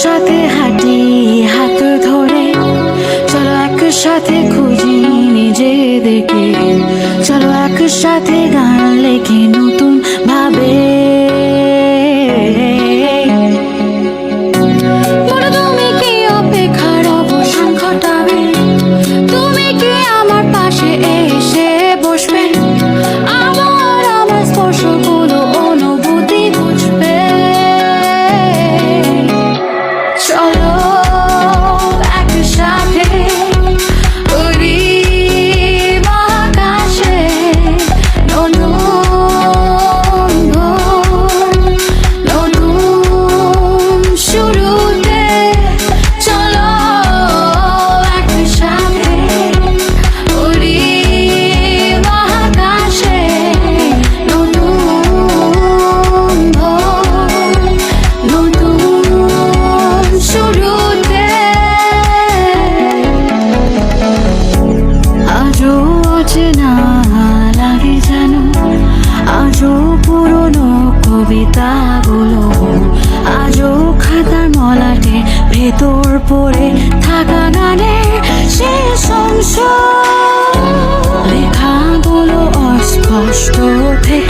একসাথে হাঁটি হাত ধরে। চলো একসাথে খুঁজি নিজেদেরকে। চলো একসাথে গান লেখে ভেতর পরে থাকা গানে শেষ অংশ লেখাগুলো অস্পষ্ট থেকে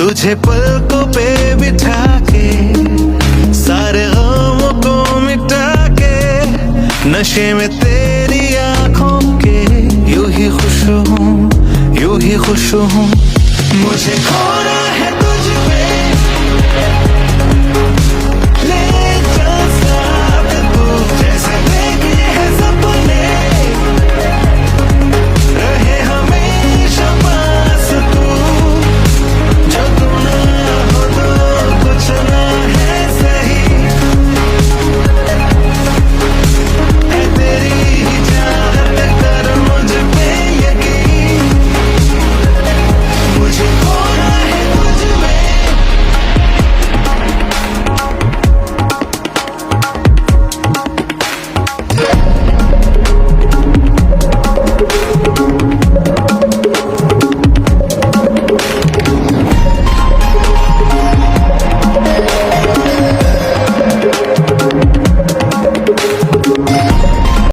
तुझे पलकों पे बिठा के सारे गमों को मिटा के नशे में तेरी आंखों के यूं ही खुश हूँ यूं ही खुश हूँ मुझे खोना